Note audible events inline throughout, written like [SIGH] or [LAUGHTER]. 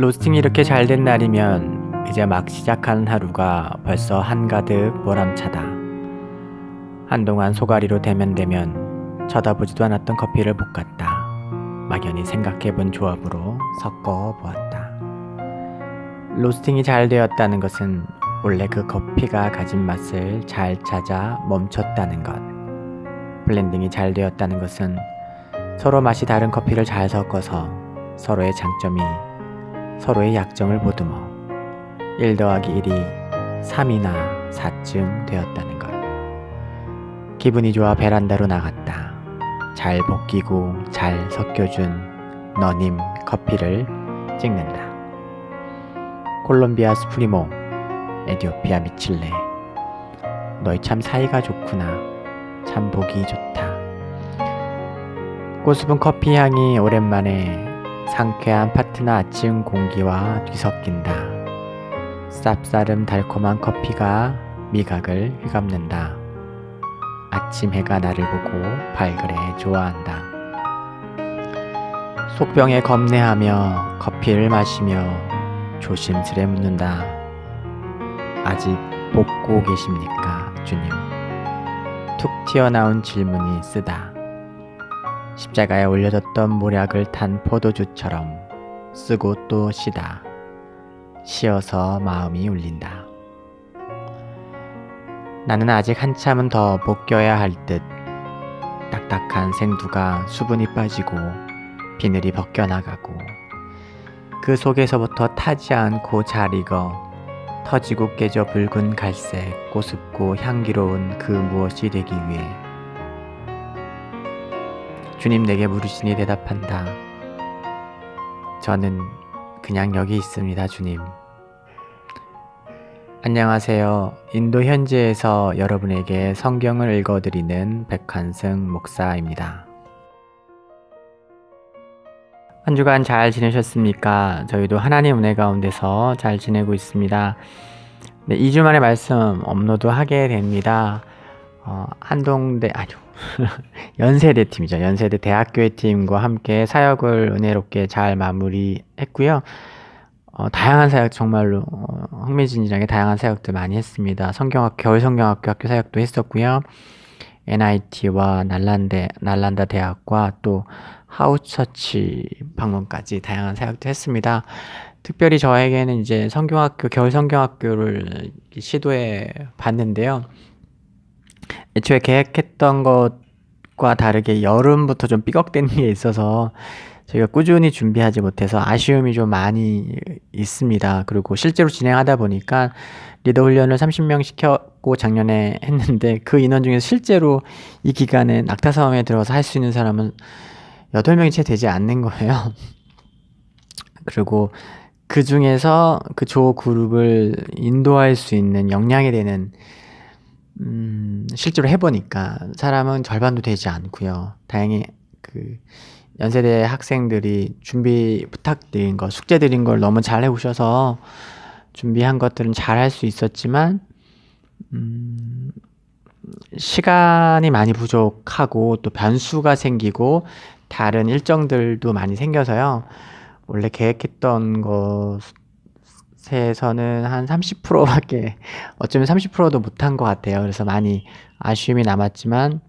로스팅이 이렇게 잘 된 날이면 이제 막 시작하는 하루가 벌써 한가득 보람차다. 한동안 소가리로 대면대면 쳐다보지도 않았던 커피를 볶았다. 막연히 생각해본 조합으로 섞어 보았다. 로스팅이 잘 되었다는 것은 원래 그 커피가 가진 맛을 잘 찾아 멈췄다는 것. 블렌딩이 잘 되었다는 것은 서로 맛이 다른 커피를 잘 섞어서 서로의 장점이 서로의 약점을 보듬어 1 더하기 1이 3이나 4쯤 되었다는 것. 기분이 좋아 베란다로 나갔다. 잘 볶이고 잘 섞여준 너님 커피를 찍는다. 콜롬비아 스프리모, 에디오피아 미칠레. 너희 참 사이가 좋구나. 참 보기 좋다. 꼬수분 커피 향이 오랜만에 상쾌한 파트너 아침 공기와 뒤섞인다. 쌉싸름 달콤한 커피가 미각을 휘감는다. 아침 해가 나를 보고 발그레 좋아한다. 속병에 겁내하며 커피를 마시며 조심스레 묻는다. 아직 볶고 계십니까, 주님? 툭 튀어나온 질문이 쓰다. 십자가에 올려졌던 모략을 탄 포도주처럼 쓰고 또 쉬다. 쉬어서 마음이 울린다. 나는 아직 한참은 더 볶여야 할 듯. 딱딱한 생두가 수분이 빠지고 비늘이 벗겨나가고 그 속에서부터 타지 않고 잘 익어 터지고 깨져 붉은 갈색 꼬숩고 향기로운 그 무엇이 되기 위해 주님 내게 물으시니 대답한다. 저는 그냥 여기 있습니다, 주님. 안녕하세요. 인도 현지에서 여러분에게 성경을 읽어드리는 백한승 목사입니다. 한 주간 잘 지내셨습니까? 저희도 하나님 은혜 가운데서 잘 지내고 있습니다. 네, 2주 만에 말씀 업로드 하게 됩니다. 어, 한동대, 아니요. [LAUGHS] 연세대 팀이죠. 연세대 대학교의 팀과 함께 사역을 은혜롭게 잘 마무리했고요. 어, 다양한 사역 정말로 어, 흥미진진하게 다양한 사역들 많이 했습니다. 성경학 겨울 성경학교 학교 사역도 했었고요. NIT와 날란대 날란다 대학과 또 하우처치 방문까지 다양한 사역도 했습니다. 특별히 저에게는 이제 성경학교 겨울 성경학교를 시도해 봤는데요. 애초에 계획했던 것과 다르게 여름부터 좀 삐걱된 게 있어서 저희가 꾸준히 준비하지 못해서 아쉬움이 좀 많이 있습니다. 그리고 실제로 진행하다 보니까 리더 훈련을 30명 시켰고 작년에 했는데 그 인원 중에서 실제로 이 기간에 낙타사움에 들어서 할 수 있는 사람은 8명이 채 되지 않는 거예요. [LAUGHS] 그리고 그 중에서 그 조 그룹을 인도할 수 있는 역량이 되는 음, 실제로 해보니까 사람은 절반도 되지 않고요. 다행히 그 연세대 학생들이 준비 부탁드린 거, 숙제 드린 걸 너무 잘 해오셔서 준비한 것들은 잘 할 수 있었지만, 음, 시간이 많이 부족하고 또 변수가 생기고 다른 일정들도 많이 생겨서요. 원래 계획했던 것 에서는 한 30%밖에 어쩌면 30%도 못한 것 같아요. 그래서 많이 아쉬움이 남았지만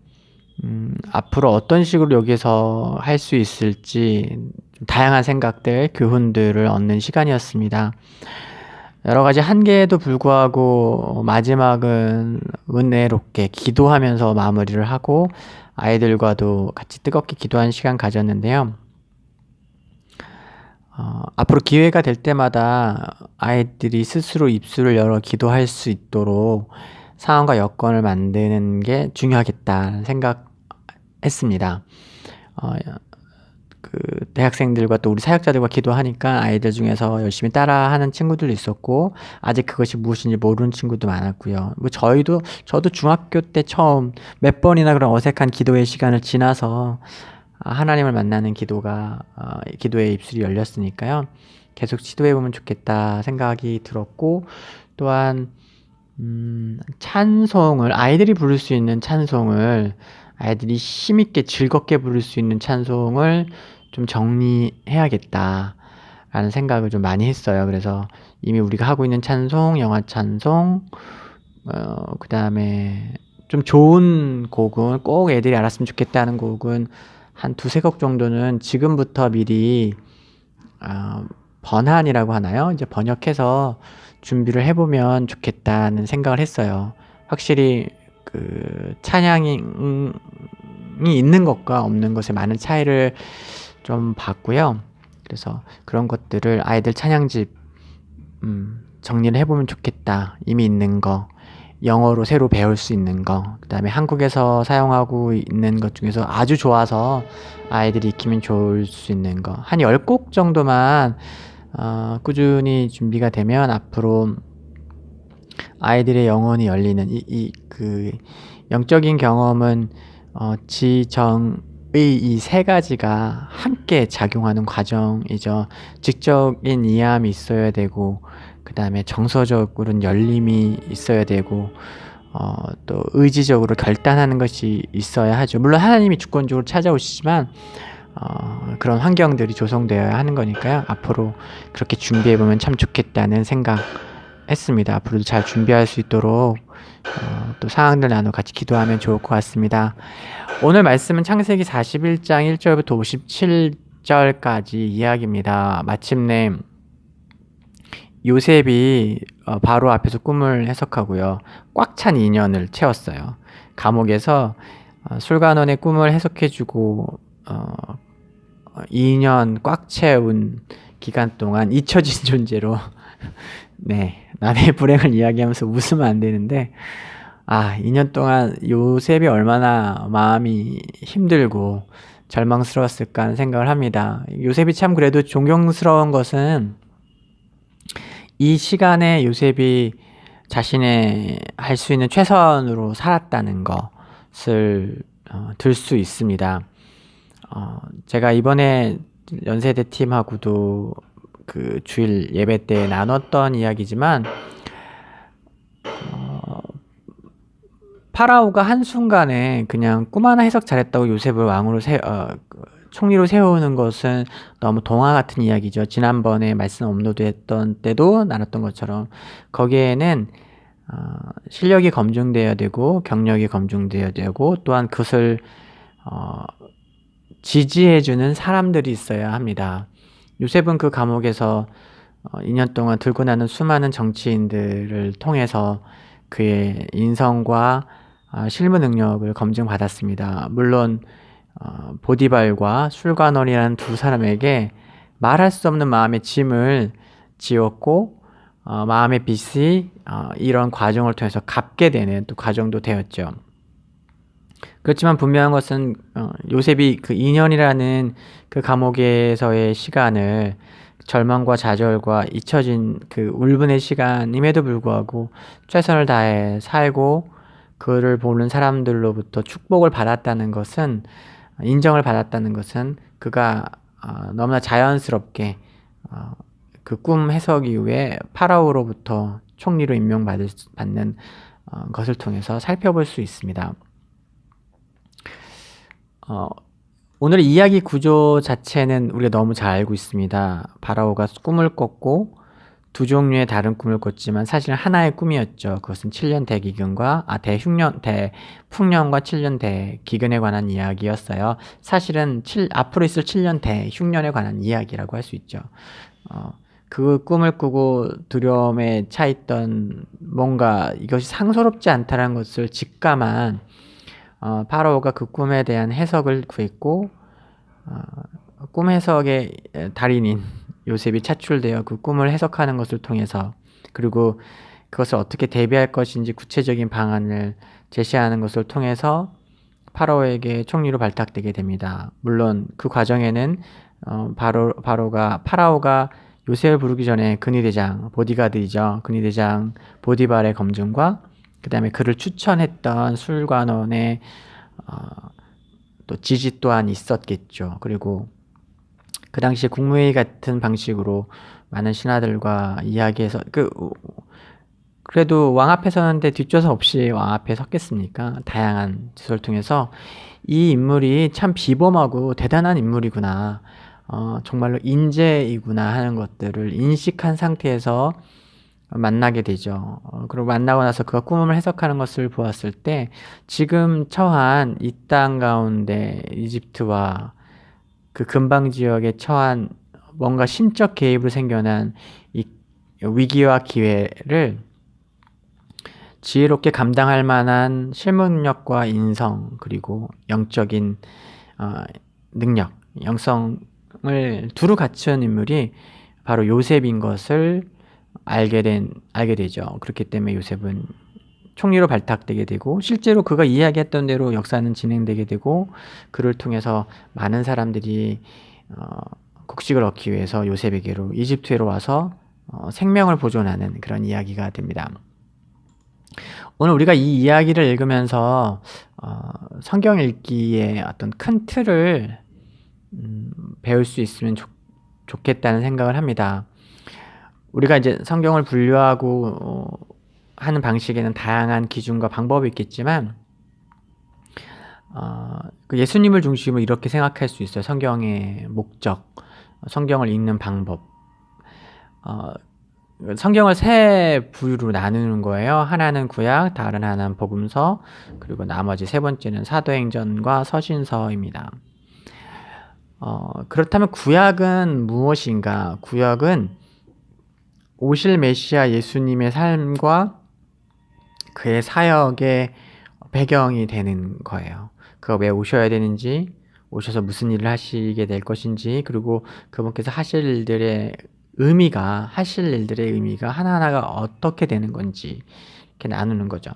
음, 앞으로 어떤 식으로 여기서 할 수 있을지 다양한 생각들, 교훈들을 얻는 시간이었습니다. 여러 가지 한계에도 불구하고 마지막은 은혜롭게 기도하면서 마무리를 하고 아이들과도 같이 뜨겁게 기도한 시간 가졌는데요. 어, 앞으로 기회가 될 때마다 아이들이 스스로 입술을 열어 기도할 수 있도록 상황과 여건을 만드는 게 중요하겠다 생각했습니다. 어, 그 대학생들과 또 우리 사역자들과 기도하니까 아이들 중에서 열심히 따라하는 친구들도 있었고 아직 그것이 무엇인지 모르는 친구도 많았고요. 뭐 저희도 저도 중학교 때 처음 몇 번이나 그런 어색한 기도의 시간을 지나서 하나님을 만나는 기도가 어, 기도의 입술이 열렸으니까요. 계속 시도해 보면 좋겠다 생각이 들었고 또한 음, 찬송을 아이들이 부를 수 있는 찬송을 아이들이 힘있게 즐겁게 부를 수 있는 찬송을 좀 정리해야겠다. 라는 생각을 좀 많이 했어요. 그래서 이미 우리가 하고 있는 찬송, 영화 찬송, 어, 그 다음에 좀 좋은 곡은 꼭 애들이 알았으면 좋겠다는 곡은 한 두세 곡 정도는 지금부터 미리 어, 번안이라고 하나요? 이제 번역해서 준비를 해보면 좋겠다는 생각을 했어요. 확실히 그 찬양이 있는 것과 없는 것에 많은 차이를 좀 봤고요. 그래서 그런 것들을 아이들 찬양집 음, 정리를 해보면 좋겠다. 이미 있는 거, 영어로 새로 배울 수 있는 거, 그 다음에 한국에서 사용하고 있는 것 중에서 아주 좋아서 아이들이 익히면 좋을 수 있는 거. 한 10곡 정도만 어, 꾸준히 준비가 되면 앞으로 아이들의 영혼이 열리는 이, 이, 그, 영적인 경험은, 어, 지정의 이 세 가지가 함께 작용하는 과정이죠. 직접인 이해함이 있어야 되고, 그 다음에 정서적으로는 열림이 있어야 되고, 어, 또 의지적으로 결단하는 것이 있어야 하죠. 물론 하나님이 주권적으로 찾아오시지만, 어, 그런 환경들이 조성되어야 하는 거니까요. 앞으로 그렇게 준비해 보면 참 좋겠다는 생각 했습니다. 앞으로도 잘 준비할 수 있도록 어, 또 상황들 나눠 같이 기도하면 좋을 것 같습니다. 오늘 말씀은 창세기 41장 1절부터 57절까지 이야기입니다. 마침내 요셉이 어, 바로 앞에서 꿈을 해석하고요. 꽉 찬 인연을 채웠어요. 감옥에서 어, 술관원의 꿈을 해석해주고 어, 2년 꽉 채운 기간 동안 잊혀진 [LAUGHS] 존재로 [LAUGHS] 네 남의 불행을 이야기하면서 웃으면 안 되는데 아 2년 동안 요셉이 얼마나 마음이 힘들고 절망스러웠을까 하는 생각을 합니다. 요셉이 참 그래도 존경스러운 것은 이 시간에 요셉이 자신의 할 수 있는 최선으로 살았다는 것을 어, 들수 있습니다. 어, 제가 이번에 연세대 팀하고도 그 주일 예배 때 나눴던 이야기지만 어, 파라오가 한순간에 그냥 꿈 하나 해석 잘했다고 요셉을 왕으로 세, 어, 그 총리로 세우는 것은 너무 동화 같은 이야기죠. 지난번에 말씀 업로드했던 때도 나눴던 것처럼 거기에는 어, 실력이 검증되어야 되고 경력이 검증되어야 되고 또한 그것을 어, 지지해주는 사람들이 있어야 합니다. 요셉은 그 감옥에서 2년 어, 동안 들고 나는 수많은 정치인들을 통해서 그의 인성과 아, 실무 능력을 검증받았습니다. 물론 어, 보디발과 술관원이라는 두 사람에게 말할 수 없는 마음의 짐을 지었고 어, 마음의 빚이 이런 과정을 통해서 갚게 되는 또 과정도 되었죠. 그렇지만 분명한 것은 어, 요셉이 그 2년이라는 그 감옥에서의 시간을 절망과 좌절과 잊혀진 그 울분의 시간임에도 불구하고 최선을 다해 살고 그를 보는 사람들로부터 축복을 받았다는 것은 인정을 받았다는 것은 그가 어, 너무나 자연스럽게 어, 그꿈 해석 이후에 파라오로부터 총리로 임명받는 어, 것을 통해서 살펴볼 수 있습니다. 어, 오늘 이야기 구조 자체는 우리가 너무 잘 알고 있습니다. 바라오가 꿈을 꿨고 두 종류의 다른 꿈을 꿨지만 사실 하나의 꿈이었죠. 그것은 7년 대기근과 아 대흉년 대풍년과 7년 대기근에 관한 이야기였어요. 사실은 7, 앞으로 있을 7년 대흉년에 관한 이야기라고 할 수 있죠. 어, 그 꿈을 꾸고 두려움에 차 있던 뭔가 이것이 상소롭지 않다는 것을 직감한 어, 파라오가 그 꿈에 대한 해석을 구했고 어, 꿈 해석의 달인인 요셉이 차출되어 그 꿈을 해석하는 것을 통해서 그리고 그것을 어떻게 대비할 것인지 구체적인 방안을 제시하는 것을 통해서 파라오에게 총리로 발탁되게 됩니다. 물론 그 과정에는 어, 바로 바로가 파라오가 요셉을 부르기 전에 근위대장 보디가드이죠. 근위대장 보디발의 검증과 그 다음에 그를 추천했던 술관원의 어, 또 지지 또한 있었겠죠. 그리고 그 당시에 국무회의 같은 방식으로 많은 신하들과 이야기해서 그 그래도 왕 앞에 서는데 뒷조사 없이 왕 앞에 섰겠습니까? 다양한 지소를 통해서 이 인물이 참 비범하고 대단한 인물이구나. 어, 정말로 인재이구나 하는 것들을 인식한 상태에서 만나게 되죠. 어, 그리고 만나고 나서 그가 꿈을 해석하는 것을 보았을 때 지금 처한 이 땅 가운데 이집트와 그 근방 지역에 처한 뭔가 심적 개입으로 생겨난 이 위기와 기회를 지혜롭게 감당할 만한 실무 능력과 인성 그리고 영적인 어, 능력, 영성을 두루 갖춘 인물이 바로 요셉인 것을 알게 된 알게 되죠. 그렇기 때문에 요셉은 총리로 발탁되게 되고 실제로 그가 이야기했던 대로 역사는 진행되게 되고 그를 통해서 많은 사람들이 어, 곡식을 얻기 위해서 요셉에게로 이집트로 와서 어, 생명을 보존하는 그런 이야기가 됩니다. 오늘 우리가 이 이야기를 읽으면서 어, 성경 읽기의 어떤 큰 틀을 음, 배울 수 있으면 좋, 좋겠다는 생각을 합니다. 우리가 이제 성경을 분류하고 어, 하는 방식에는 다양한 기준과 방법이 있겠지만 어, 그 예수님을 중심으로 이렇게 생각할 수 있어요. 성경의 목적, 성경을 읽는 방법. 어, 성경을 세 부류로 나누는 거예요. 하나는 구약, 다른 하나는 복음서, 그리고 나머지 세 번째는 사도행전과 서신서입니다. 어, 그렇다면 구약은 무엇인가? 구약은 오실 메시아 예수님의 삶과 그의 사역의 배경이 되는 거예요. 그가 왜 오셔야 되는지, 오셔서 무슨 일을 하시게 될 것인지, 그리고 그분께서 하실 일들의 의미가, 하실 일들의 의미가 하나하나가 어떻게 되는 건지, 이렇게 나누는 거죠.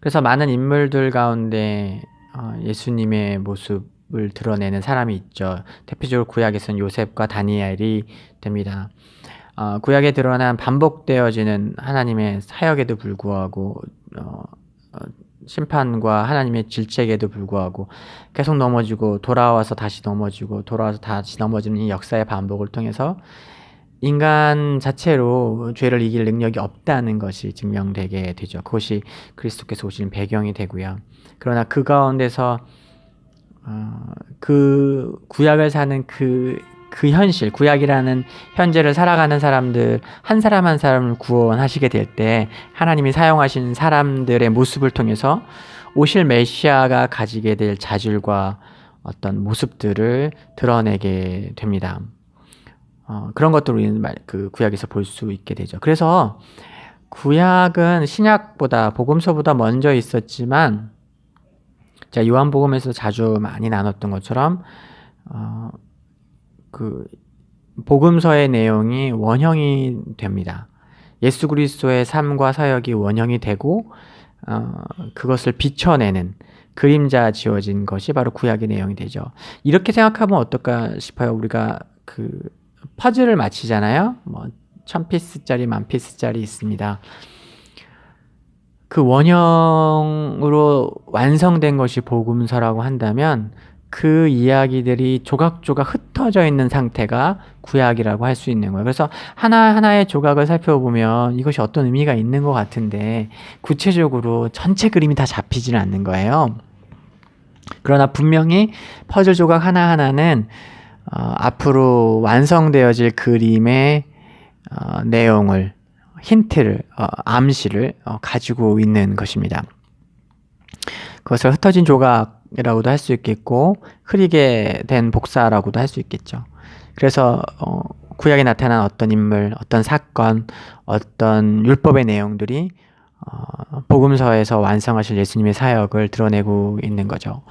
그래서 많은 인물들 가운데 어, 예수님의 모습을 드러내는 사람이 있죠. 대표적으로 구약에서는 요셉과 다니엘이 됩니다. 어, 구약에 드러난 반복되어지는 하나님의 사역에도 불구하고 어, 어, 심판과 하나님의 질책에도 불구하고 계속 넘어지고 돌아와서 다시 넘어지고 돌아와서 다시 넘어지는 이 역사의 반복을 통해서 인간 자체로 죄를 이길 능력이 없다는 것이 증명되게 되죠. 그것이 그리스도께서 오신 배경이 되고요. 그러나 그 가운데서 어, 그 구약을 사는 그 그 현실, 구약이라는 현재를 살아가는 사람들, 한 사람 한 사람을 구원하시게 될 때 하나님이 사용하신 사람들의 모습을 통해서 오실 메시아가 가지게 될 자질과 어떤 모습들을 드러내게 됩니다. 어, 그런 것들을 우리는 그 구약에서 볼 수 있게 되죠. 그래서 구약은 신약보다 복음서보다 먼저 있었지만 자 요한복음에서 자주 많이 나눴던 것처럼 어, 그 복음서의 내용이 원형이 됩니다. 예수 그리스도의 삶과 사역이 원형이 되고 어, 그것을 비춰내는 그림자 지어진 것이 바로 구약의 내용이 되죠. 이렇게 생각하면 어떨까 싶어요. 우리가 그 퍼즐을 맞히잖아요. 뭐 천 피스짜리, 만 피스짜리 있습니다. 그 원형으로 완성된 것이 복음서라고 한다면 그 이야기들이 조각조각 흩어져 있는 상태가 구약이라고 할 수 있는 거예요. 그래서 하나하나의 조각을 살펴보면 이것이 어떤 의미가 있는 것 같은데 구체적으로 전체 그림이 다 잡히지는 않는 거예요. 그러나 분명히 퍼즐 조각 하나하나는 어, 앞으로 완성되어질 그림의 어, 내용을 힌트를 어, 암시를 어, 가지고 있는 것입니다. 그것을 흩어진 조각 이라고도 할 수 있겠고 흐리게 된 복사라고도 할 수 있겠죠. 그래서 어, 구약에 나타난 어떤 인물, 어떤 사건, 어떤 율법의 내용들이 어, 복음서에서 완성하실 예수님의 사역을 드러내고 있는 거죠.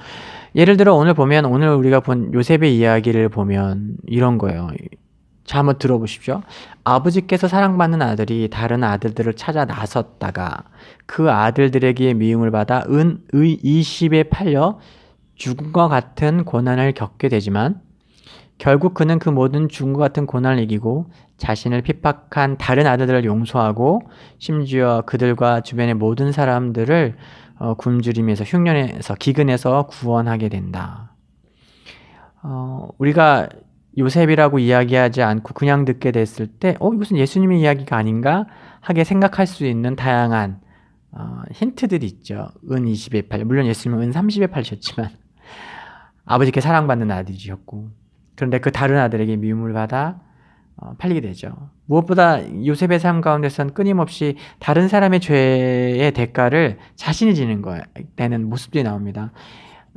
예를 들어 오늘 보면 오늘 우리가 본 요셉의 이야기를 보면 이런 거예요. 자, 한번 들어보십시오. 아버지께서 사랑받는 아들이 다른 아들들을 찾아 나섰다가 그 아들들에게 미움을 받아 은, 의, 이십에 팔려 죽음과 같은 고난을 겪게 되지만 결국 그는 그 모든 죽음과 같은 고난을 이기고 자신을 핍박한 다른 아들들을 용서하고 심지어 그들과 주변의 모든 사람들을 어, 굶주림에서 흉년에서 기근에서 구원하게 된다. 어, 우리가 요셉이라고 이야기하지 않고 그냥 듣게 됐을 때, 어, 이것은 예수님의 이야기가 아닌가? 하게 생각할 수 있는 다양한 어, 힌트들이 있죠. 은 20에 팔. 물론 예수님은 은 30에 팔셨지만 [LAUGHS] 아버지께 사랑받는 아들이셨고 그런데 그 다른 아들에게 미움을 받아 어, 팔리게 되죠. 무엇보다 요셉의 삶 가운데선 끊임없이 다른 사람의 죄의 대가를 자신이 지는 거야 되는 모습들이 나옵니다.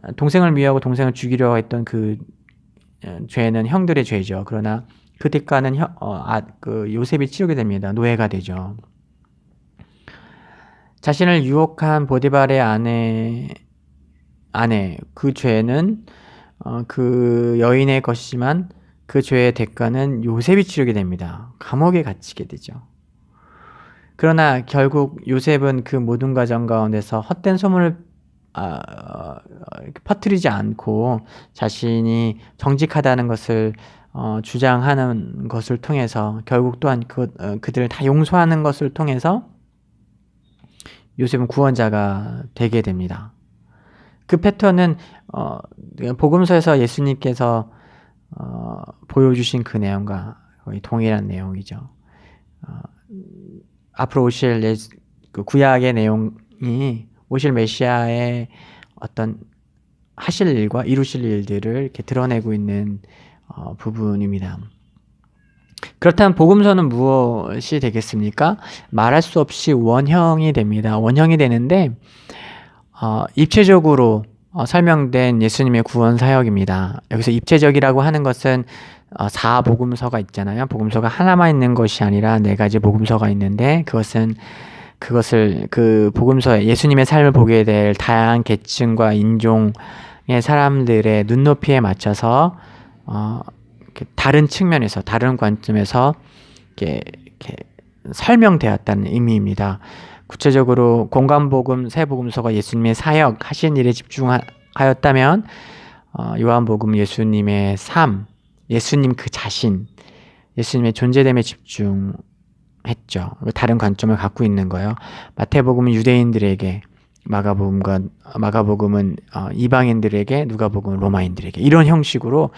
어, 동생을 미워하고 동생을 죽이려 했던 그 어, 죄는 형들의 죄죠. 그러나 그 대가는 혀, 어, 아, 그 요셉이 치르게 됩니다. 노예가 되죠. 자신을 유혹한 보디발의 아내 아내 그 죄는 어, 그 여인의 것이지만 그 죄의 대가는 요셉이 치르게 됩니다. 감옥에 갇히게 되죠. 그러나 결국 요셉은 그 모든 과정 가운데서 헛된 소문을 아, 어, 퍼뜨리지 않고 자신이 정직하다는 것을 어, 주장하는 것을 통해서 결국 또한 그, 어, 그들을 다 용서하는 것을 통해서 요셉은 구원자가 되게 됩니다. 그 패턴은 어, 복음서에서 예수님께서 어, 보여주신 그 내용과 거의 동일한 내용이죠. 어, 앞으로 오실 예수, 그 구약의 내용이 오실 메시아의 어떤 하실 일과 이루실 일들을 이렇게 드러내고 있는 어, 부분입니다. 그렇다면 복음서는 무엇이 되겠습니까? 말할 수 없이 원형이 됩니다. 원형이 되는데 어, 입체적으로 어, 설명된 예수님의 구원 사역입니다. 여기서 입체적이라고 하는 것은 어, 4복음서가 있잖아요. 복음서가 하나만 있는 것이 아니라 네 가지 복음서가 있는데 그것은 그것을 그 복음서에 예수님의 삶을 보게 될 다양한 계층과 인종의 사람들의 눈높이에 맞춰서 어, 다른 측면에서 다른 관점에서 이렇게, 이렇게 설명되었다는 의미입니다. 구체적으로 공간복음 세복음서가 예수님의 사역 하신 일에 집중하였다면 어, 요한복음 예수님의 삶, 예수님 그 자신, 예수님의 존재됨에 집중 했죠. 다른 관점을 갖고 있는 거예요. 마태복음은 유대인들에게, 마가복음과 마가복음은 어, 이방인들에게, 누가복음은 로마인들에게 이런 형식으로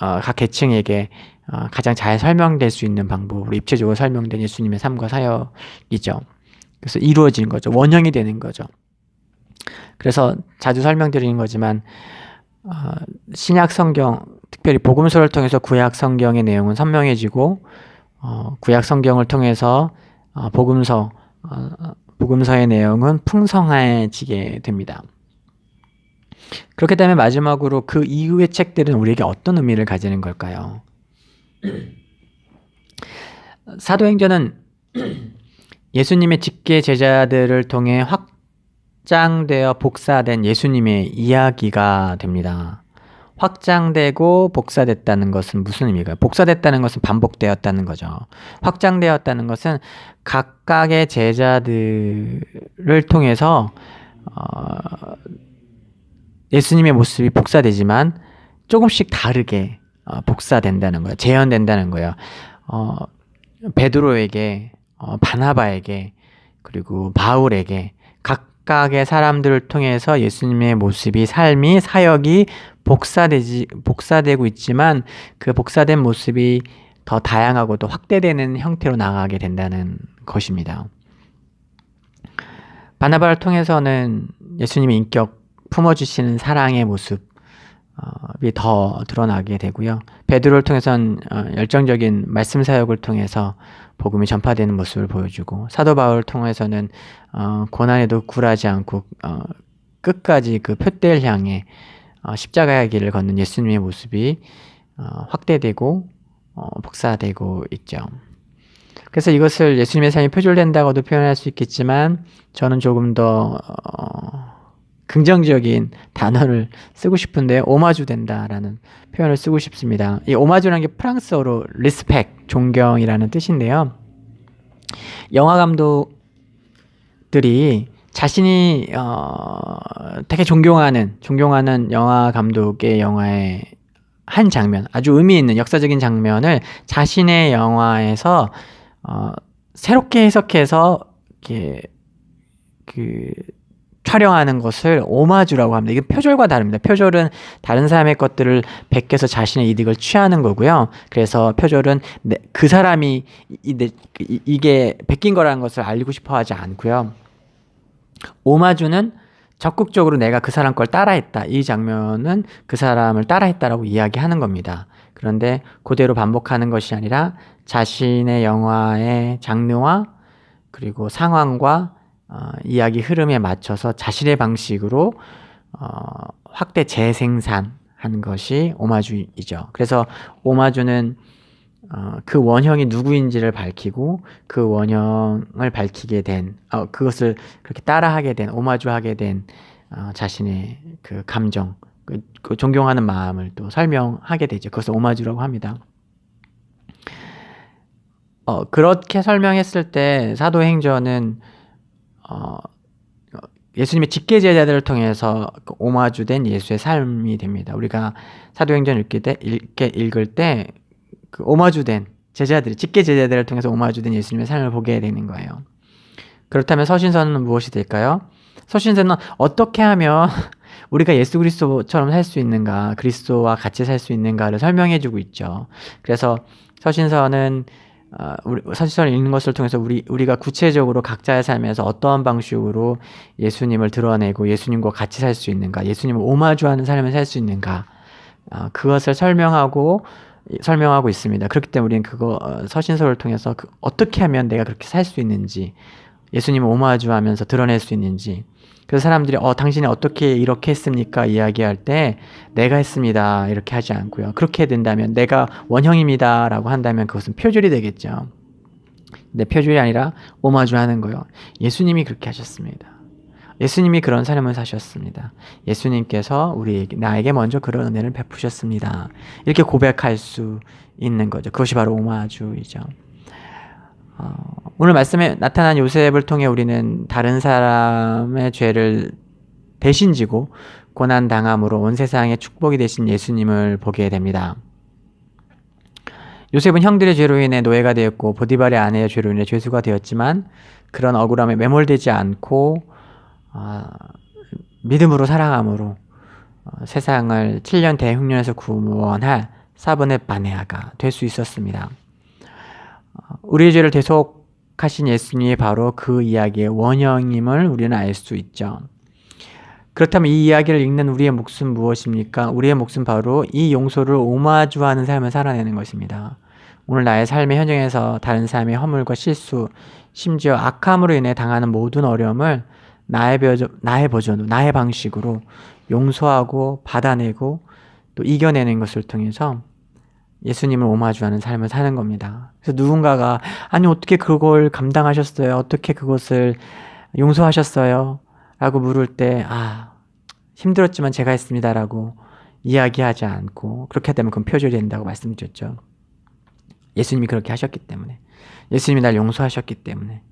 어, 각 계층에게 어, 가장 잘 설명될 수 있는 방법으로 입체적으로 설명된 예수님의 삶과 사역이죠. 그래서 이루어지는 거죠. 원형이 되는 거죠. 그래서 자주 설명드리는 거지만 어, 신약 성경, 특별히 복음서를 통해서 구약 성경의 내용은 선명해지고 어, 구약 성경을 통해서 어, 복음서, 어, 복음서의 내용은 풍성해지게 됩니다. 그렇게 되면 마지막으로 그 이후의 책들은 우리에게 어떤 의미를 가지는 걸까요? [CLEARS THROAT] 사도행전은 예수님의 직계 제자들을 통해 확장되어 복사된 예수님의 이야기가 됩니다. 확장되고 복사됐다는 것은 무슨 의미가요? 복사됐다는 것은 반복되었다는 거죠. 확장되었다는 것은 각각의 제자들을 통해서 어, 예수님의 모습이 복사되지만 조금씩 다르게 어, 복사된다는 거예요. 재현된다는 거예요. 어, 베드로에게, 어, 바나바에게, 그리고 바울에게 각각의 사람들을 통해서 예수님의 모습이, 삶이, 사역이 복사되지, 복사되고 있지만 그 복사된 모습이 더 다양하고 또 확대되는 형태로 나가게 된다는 것입니다. 바나바를 통해서는 예수님의 인격, 품어주시는 사랑의 모습이 더 드러나게 되고요. 베드로를 통해서는 어, 열정적인 말씀 사역을 통해서 복음이 전파되는 모습을 보여주고 사도 바울을 통해서는 어, 고난에도 굴하지 않고 어, 끝까지 그 표대를 향해 십자가의 길을 걷는 예수님의 모습이 확대되고 복사되고 있죠. 그래서 이것을 예수님의 삶이 표절된다고도 표현할 수 있겠지만 저는 조금 더 긍정적인 단어를 쓰고 싶은데 오마주 된다라는 표현을 쓰고 싶습니다. 이 오마주라는 게 프랑스어로 리스펙, 존경이라는 뜻인데요. 영화 감독들이 자신이 어, 되게 존경하는 존경하는 영화 감독의 영화의 한 장면, 아주 의미 있는 역사적인 장면을 자신의 영화에서 어, 새롭게 해석해서 이렇게 그 촬영하는 것을 오마주라고 합니다. 이게 표절과 다릅니다. 표절은 다른 사람의 것들을 베껴서 자신의 이득을 취하는 거고요. 그래서 표절은 그 사람이 이, 게 베낀 거라는 것을 알리고 싶어 하지 않고요. 오마주는 적극적으로 내가 그 사람 걸 따라했다. 이 장면은 그 사람을 따라했다라고 이야기하는 겁니다. 그런데 그대로 반복하는 것이 아니라 자신의 영화의 장르와 그리고 상황과 어, 이야기 흐름에 맞춰서 자신의 방식으로 어, 확대 재생산한 것이 오마주이죠. 그래서 오마주는 어, 그 원형이 누구인지를 밝히고 그 원형을 밝히게 된, 어, 그것을 그렇게 따라하게 된, 오마주하게 된 어, 자신의 그 감정, 그, 그 존경하는 마음을 또 설명하게 되죠. 그것을 오마주라고 합니다. 어, 그렇게 설명했을 때 사도행전은 어, 예수님의 직계 제자들을 통해서 그 오마주된 예수의 삶이 됩니다. 우리가 사도행전 읽을 때, 읽게 읽을 때 그 오마주된 제자들, 직계 제자들을 통해서 오마주된 예수님의 삶을 보게 되는 거예요. 그렇다면 서신서는 무엇이 될까요? 서신서는 어떻게 하면 [LAUGHS] 우리가 예수 그리스도처럼 살 수 있는가, 그리스도와 같이 살 수 있는가를 설명해 주고 있죠. 그래서 서신서는 어, 우리 서신서를 읽는 것을 통해서 우리 우리가 구체적으로 각자의 삶에서 어떠한 방식으로 예수님을 드러내고 예수님과 같이 살 수 있는가, 예수님을 오마주하는 삶을 살 수 있는가, 어, 그것을 설명하고 설명하고 있습니다. 그렇기 때문에 우리는 그거 어, 서신서를 통해서 그 어떻게 하면 내가 그렇게 살 수 있는지, 예수님을 오마주하면서 드러낼 수 있는지. 그래서 사람들이 어 당신이 어떻게 이렇게 했습니까? 이야기할 때 내가 했습니다. 이렇게 하지 않고요. 그렇게 된다면 내가 원형입니다라고 한다면 그것은 표절이 되겠죠. 근데 표절이 아니라 오마주하는 거요. 예수님이 그렇게 하셨습니다 예수님이 그런 삶을 사셨습니다. 예수님께서 우리 나에게 먼저 그런 은혜를 베푸셨습니다. 이렇게 고백할 수 있는 거죠. 그것이 바로 오마주이죠. 어, 오늘 말씀에 나타난 요셉을 통해 우리는 다른 사람의 죄를 대신 지고 고난 당함으로 온 세상에 축복이 되신 예수님을 보게 됩니다. 요셉은 형들의 죄로 인해 노예가 되었고 보디발의 아내의 죄로 인해 죄수가 되었지만 그런 억울함에 매몰되지 않고 어, 믿음으로 살아감으로 어, 세상을 7년 대흉년에서 구원할 사분의 바네아가 될 수 있었습니다. 우리의 죄를 대속하신 예수님이 바로 그 이야기의 원형임을 우리는 알 수 있죠. 그렇다면 이 이야기를 읽는 우리의 몫은 무엇입니까? 우리의 몫은 바로 이 용서를 오마주하는 삶을 살아내는 것입니다. 오늘 나의 삶의 현장에서 다른 사람의 허물과 실수, 심지어 악함으로 인해 당하는 모든 어려움을 나의 버전, 나의 버전, 나의 방식으로 용서하고 받아내고 또 이겨내는 것을 통해서 예수님을 오마주하는 삶을 사는 겁니다. 그래서 누군가가 아니 어떻게 그걸 감당하셨어요? 어떻게 그것을 용서하셨어요? 라고 물을 때 아, 힘들었지만 제가 했습니다라고 이야기하지 않고 그렇게 되면 그건 표절이 된다고 말씀드렸죠. 예수님이 그렇게 하셨기 때문에 예수님이 날 용서하셨기 때문에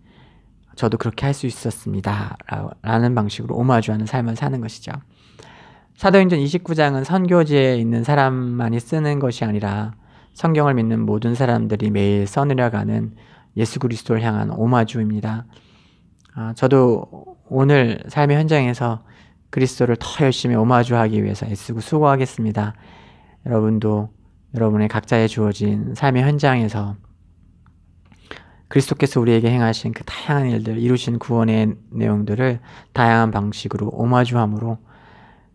저도 그렇게 할 수 있었습니다. 라는 방식으로 오마주하는 삶을 사는 것이죠. 사도행전 29장은 선교지에 있는 사람만이 쓰는 것이 아니라 성경을 믿는 모든 사람들이 매일 써내려가는 예수 그리스도를 향한 오마주입니다. 아, 저도 오늘 삶의 현장에서 그리스도를 더 열심히 오마주하기 위해서 애쓰고 수고하겠습니다. 여러분도 여러분의 각자의 주어진 삶의 현장에서 그리스도께서 우리에게 행하신 그 다양한 일들, 이루신 구원의 내용들을 다양한 방식으로 오마주함으로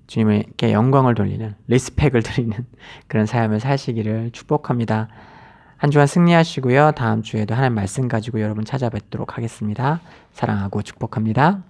주님께 영광을 돌리는 리스펙을 [LAUGHS] 드리는 그런 삶을 사시기를 축복합니다. 한 주간 승리하시고요. 다음 주에도 하나님 말씀 가지고 여러분 찾아뵙도록 하겠습니다. 사랑하고 축복합니다.